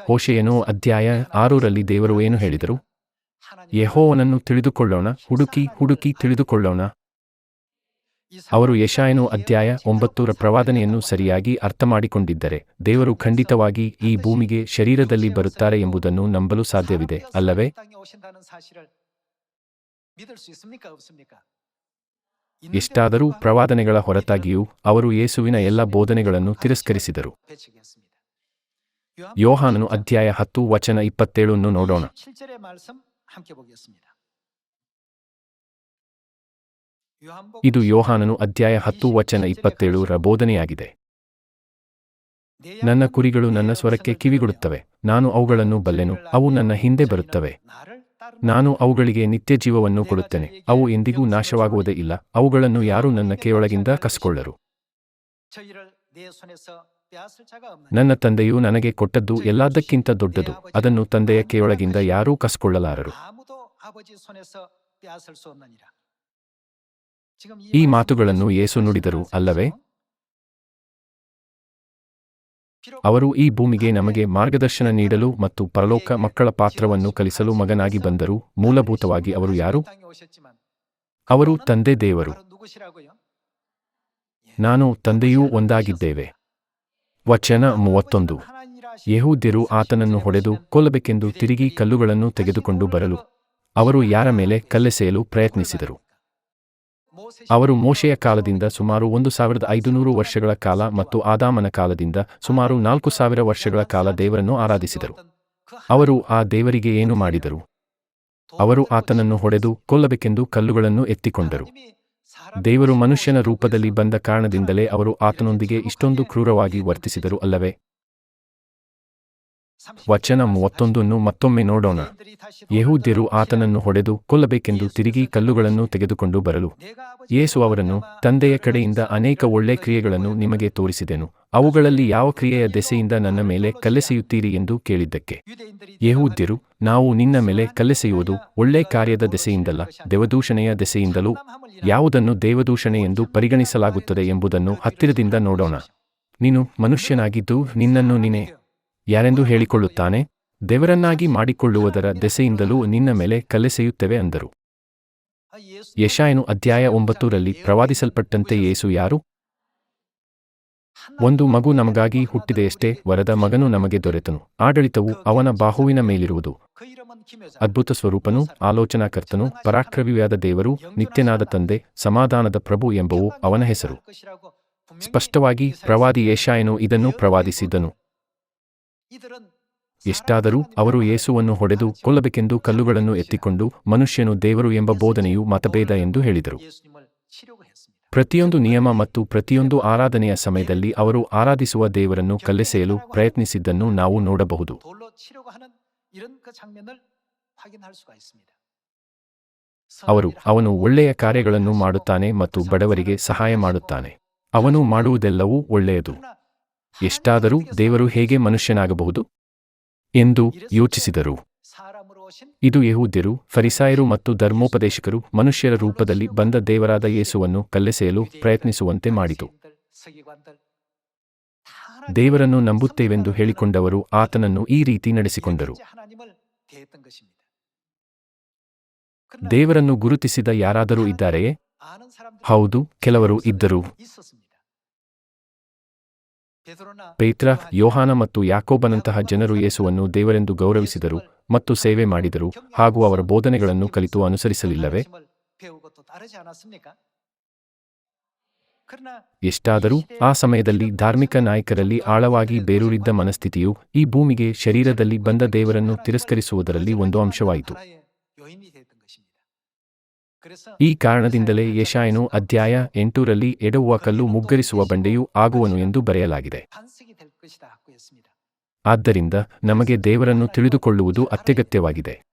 ಹೋಶೆಯನು ಅಧ್ಯಾಯ ಆರೂರಲ್ಲಿ ದೇವರು ಏನು ಹೇಳಿದರು? ಯೆಹೋವನನ್ನು ತಿಳಿದುಕೊಳ್ಳೋಣ, ಹುಡುಕಿ ಹುಡುಕಿ ತಿಳಿದುಕೊಳ್ಳೋಣ. ಅವರು ಯಶಾಯನು ಅಧ್ಯಾಯ ಒಂಬತ್ತರ ಪ್ರವಾದನೆಯನ್ನು ಸರಿಯಾಗಿ ಅರ್ಥಮಾಡಿಕೊಂಡಿದ್ದರೆ, ದೇವರು ಖಂಡಿತವಾಗಿ ಈ ಭೂಮಿಗೆ ಶರೀರದಲ್ಲಿ ಬರುತ್ತಾರೆ ಎಂಬುದನ್ನು ನಂಬಲು ಸಾಧ್ಯವಿದೆ, ಅಲ್ಲವೇ? ಎಷ್ಟಾದರೂ ಪ್ರವಾದನೆಗಳ ಹೊರತಾಗಿಯೂ ಅವರು ಯೇಸುವಿನ ಎಲ್ಲ ಬೋಧನೆಗಳನ್ನು ತಿರಸ್ಕರಿಸಿದರು. ಯೋಹಾನನು ಅಧ್ಯಾಯ ಹತ್ತು ವಚನ ಇಪ್ಪತ್ತೇಳನ್ನು ನೋಡೋಣ. ಇದು ಯೋಹಾನನು ಅಧ್ಯಾಯ ಹತ್ತು ವಚನ ಇಪ್ಪತ್ತೇಳರ ಬೋಧನೆಯಾಗಿದೆ. ನನ್ನ ಕುರಿಗಳು ನನ್ನ ಸ್ವರಕ್ಕೆ ಕಿವಿಗೊಡುತ್ತವೆ. ನಾನು ಅವುಗಳನ್ನು ಬಲ್ಲೆನು. ಅವು ನನ್ನ ಹಿಂದೆ ಬರುತ್ತವೆ. ನಾನು ಅವುಗಳಿಗೆ ನಿತ್ಯ ಜೀವವನ್ನು ಕೊಡುತ್ತೇನೆ. ಅವು ಎಂದಿಗೂ ನಾಶವಾಗುವುದೇ ಇಲ್ಲ. ಅವುಗಳನ್ನು ಯಾರೂ ನನ್ನ ಕೆಳಗಿಂದ ಕಸ್ಕೊಳ್ಳರು. ನನ್ನ ತಂದೆಯು ನನಗೆ ಕೊಟ್ಟದ್ದು ಎಲ್ಲದಕ್ಕಿಂತ ದೊಡ್ಡದು. ಅದನ್ನು ತಂದೆಯ ಕೆಳಗಿಂದ ಯಾರೂ ಕಸ್ಕೊಳ್ಳಲಾರರು. ಈ ಮಾತುಗಳನ್ನು ಏಸು ನುಡಿದರು ಅಲ್ಲವೇ? ಅವರು ಈ ಭೂಮಿಗೆ ನಮಗೆ ಮಾರ್ಗದರ್ಶನ ನೀಡಲು ಮತ್ತು ಪರಲೋಕ ಮಕ್ಕಳ ಪಾತ್ರವನ್ನು ಕಲಿಸಲು ಮಗನಾಗಿ ಬಂದರು. ಮೂಲಭೂತವಾಗಿ ಅವರು ಯಾರು? ಅವರು ತಂದೆ ದೇವರು. ನಾನು ತಂದೆಯೂ ಒಂದಾಗಿದ್ದೇವೆ. ವಚನ ಮೂವತ್ತೊಂದು. ಯಹೂದ್ಯರು ಆತನನ್ನು ಹೊಡೆದು ಕೊಲ್ಲಬೇಕೆಂದು ತಿರುಗಿ ಕಲ್ಲುಗಳನ್ನು ತೆಗೆದುಕೊಂಡು ಬರಲು. ಅವರು ಯಾರ ಮೇಲೆ ಕಲ್ಲೆಸೆಯಲು ಪ್ರಯತ್ನಿಸಿದರು? ಅವರು ಮೋಶೆಯ ಕಾಲದಿಂದ ಸುಮಾರು ಒಂದು ಸಾವಿರದ ಐದುನೂರು ವರ್ಷಗಳ ಕಾಲ ಮತ್ತು ಆದಾಮನ ಕಾಲದಿಂದ ಸುಮಾರು ನಾಲ್ಕು ಸಾವಿರ ವರ್ಷಗಳ ಕಾಲ ದೇವರನ್ನು ಆರಾಧಿಸಿದರು. ಅವರು ಆ ದೇವರಿಗೆ ಏನು ಮಾಡಿದರು? ಅವರು ಆತನನ್ನು ಹೊಡೆದು ಕೊಲ್ಲಬೇಕೆಂದು ಕಲ್ಲುಗಳನ್ನು ಎತ್ತಿಕೊಂಡರು. ದೇವರು ಮನುಷ್ಯನ ರೂಪದಲ್ಲಿ ಬಂದ ಕಾರಣದಿಂದಲೇ ಅವರು ಆತನೊಂದಿಗೆ ಇಷ್ಟೊಂದು ಕ್ರೂರವಾಗಿ ವರ್ತಿಸಿದರು ಅಲ್ಲವೇ? ವಚನ ಮೂವತ್ತೊಂದನ್ನು ಮತ್ತೊಮ್ಮೆ ನೋಡೋಣ. ಯಹೂದ್ಯರು ಆತನನ್ನು ಹೊಡೆದು ಕೊಲ್ಲಬೇಕೆಂದು ತಿರುಗಿ ಕಲ್ಲುಗಳನ್ನು ತೆಗೆದುಕೊಂಡು ಬರಲು. ಯೇಸು ಅವರನ್ನು ತಂದೆಯ ಕಡೆಯಿಂದ ಅನೇಕ ಒಳ್ಳೆ ಕ್ರಿಯೆಗಳನ್ನು ನಿಮಗೆ ತೋರಿಸಿದೆನು. ಅವುಗಳಲ್ಲಿ ಯಾವ ಕ್ರಿಯೆಯ ದೆಸೆಯಿಂದ ನನ್ನ ಮೇಲೆ ಕಲ್ಲೆಸೆಯುತ್ತೀರಿ ಎಂದು ಕೇಳಿದ್ದಕ್ಕೆ. ಯಹೂದ್ಯರು, ನಾವು ನಿನ್ನ ಮೇಲೆ ಕಲ್ಲೆಸೆಯುವುದು ಒಳ್ಳೆ ಕಾರ್ಯದ ದೆಸೆಯಿಂದಲ್ಲ, ದೇವದೂಷಣೆಯ ದೆಸೆಯಿಂದಲೂ ಯಾವುದನ್ನು ದೇವದೂಷಣೆ ಎಂದು ಪರಿಗಣಿಸಲಾಗುತ್ತದೆ ಎಂಬುದನ್ನು ಹತ್ತಿರದಿಂದ ನೋಡೋಣ. ನೀನು ಮನುಷ್ಯನಾಗಿದ್ದು ನಿನ್ನನ್ನು ನೀನೇ ಯಾರೆಂದು ಹೇಳಿಕೊಳ್ಳುತ್ತಾನೆ? ದೇವರನ್ನಾಗಿ ಮಾಡಿಕೊಳ್ಳುವುದರ ದೆಸೆಯಿಂದಲೂ ನಿನ್ನ ಮೇಲೆ ಕಲೆಸೆಯುತ್ತೇವೆ ಅಂದರು. ಯಶಾಯನು ಅಧ್ಯಾಯ ಒಂಬತ್ತರಲ್ಲಿ ಪ್ರವಾದಿಸಲ್ಪಟ್ಟಂತೆ ಯೇಸು ಯಾರು? ಒಂದು ಮಗು ನಮಗಾಗಿ ಹುಟ್ಟಿದೆಯಷ್ಟೇ, ವರದ ಮಗನು ನಮಗೆ ದೊರೆತನು. ಆಡಳಿತವು ಅವನ ಬಾಹುವಿನ ಮೇಲಿರುವುದು. ಅದ್ಭುತ ಸ್ವರೂಪನು, ಆಲೋಚನಾಕರ್ತನು, ಪರಾಕ್ರವಿಯಾದ ದೇವರು, ನಿತ್ಯನಾದ ತಂದೆ, ಸಮಾಧಾನದ ಪ್ರಭು ಎಂಬವು ಅವನ ಹೆಸರು. ಸ್ಪಷ್ಟವಾಗಿ ಪ್ರವಾದಿ ಯಶಾಯನು ಇದನ್ನು ಪ್ರವಾದಿಸಿದ್ದನು. ಎಷ್ಟಾದರೂ ಅವರು ಯೇಸುವನ್ನು ಹೊಡೆದು ಕೊಲ್ಲಬೇಕೆಂದು ಕಲ್ಲುಗಳನ್ನು ಎತ್ತಿಕೊಂಡು ಮನುಷ್ಯನು ದೇವರು ಎಂಬ ಬೋಧನೆಯು ಮತಭೇದ ಎಂದು ಹೇಳಿದರು. ಪ್ರತಿಯೊಂದು ನಿಯಮ ಮತ್ತು ಪ್ರತಿಯೊಂದು ಆರಾಧನೆಯ ಸಮಯದಲ್ಲಿ ಅವರು ಆರಾಧಿಸುವ ದೇವರನ್ನು ಕಲ್ಲೆಸೆಯಲು ಪ್ರಯತ್ನಿಸಿದ್ದನ್ನು ನಾವು ನೋಡಬಹುದು. ಅವರು ಅವನು ಒಳ್ಳೆಯ ಕಾರ್ಯಗಳನ್ನು ಮಾಡುತ್ತಾನೆ ಮತ್ತು ಬಡವರಿಗೆ ಸಹಾಯ ಮಾಡುತ್ತಾನೆ. ಅವನು ಮಾಡುವುದೆಲ್ಲವೂ ಒಳ್ಳೆಯದು. ಎಷ್ಟಾದರೂ ದೇವರು ಹೇಗೆ ಮನುಷ್ಯನಾಗಬಹುದು? ಎಂದು ಯೋಚಿಸಿದರು. ಇದು ಯಹೂದ್ಯರು, ಫರಿಸಾಯರು ಮತ್ತು ಧರ್ಮೋಪದೇಶಕರು ಮನುಷ್ಯರ ರೂಪದಲ್ಲಿ ಬಂದ ದೇವರಾದ ಯೇಸುವನ್ನು ಕಲ್ಲೆಸೆಯಲು ಪ್ರಯತ್ನಿಸುವಂತೆ ಮಾಡಿತು. ದೇವರನ್ನು ನಂಬುತ್ತೇವೆಂದು ಹೇಳಿಕೊಂಡವರು ಆತನನ್ನು ಈ ರೀತಿ ನಡೆಸಿಕೊಂಡರು. ದೇವರನ್ನು ಗುರುತಿಸಿದ ಯಾರಾದರೂ ಇದ್ದಾರೆಯೇ? ಹೌದು, ಕೆಲವರು ಇದ್ದರು. ಪೇತ್ರ ಯೋಹಾನ ಮತ್ತು ಯಾಕೋಬನಂತಹ ಜನರು ಯೇಸುವನ್ನು ದೇವರೆಂದು ಗೌರವಿಸಿದರು ಮತ್ತು ಸೇವೆ ಮಾಡಿದರು ಹಾಗೂ ಅವರ ಬೋಧನೆಗಳನ್ನು ಕಲಿತು ಅನುಸರಿಸಲಿಲ್ಲವೇ? ಎಷ್ಟಾದರೂ ಆ ಸಮಯದಲ್ಲಿ ಧಾರ್ಮಿಕ ನಾಯಕರಲ್ಲಿ ಆಳವಾಗಿ ಬೇರೂರಿದ್ದ ಮನಸ್ಥಿತಿಯು ಈ ಭೂಮಿಗೆ ಶರೀರದಲ್ಲಿ ಬಂದ ದೇವರನ್ನು ತಿರಸ್ಕರಿಸುವುದರಲ್ಲಿ ಒಂದು ಅಂಶವಾಯಿತು. ಈ ಕಾರಣದಿಂದಲೇ ಯಶಾಯನು ಅಧ್ಯಾಯ ಎಂಟೂರಲ್ಲಿ ಎಡವುವ ಕಲ್ಲು ಮುಗ್ಗರಿಸುವ ಬಂಡೆಯೂ ಆಗುವನು ಎಂದು ಬರೆಯಲಾಗಿದೆ. ಆದ್ದರಿಂದ ನಮಗೆ ದೇವರನ್ನು ತಿಳಿದುಕೊಳ್ಳುವುದು ಅತ್ಯಗತ್ಯವಾಗಿದೆ.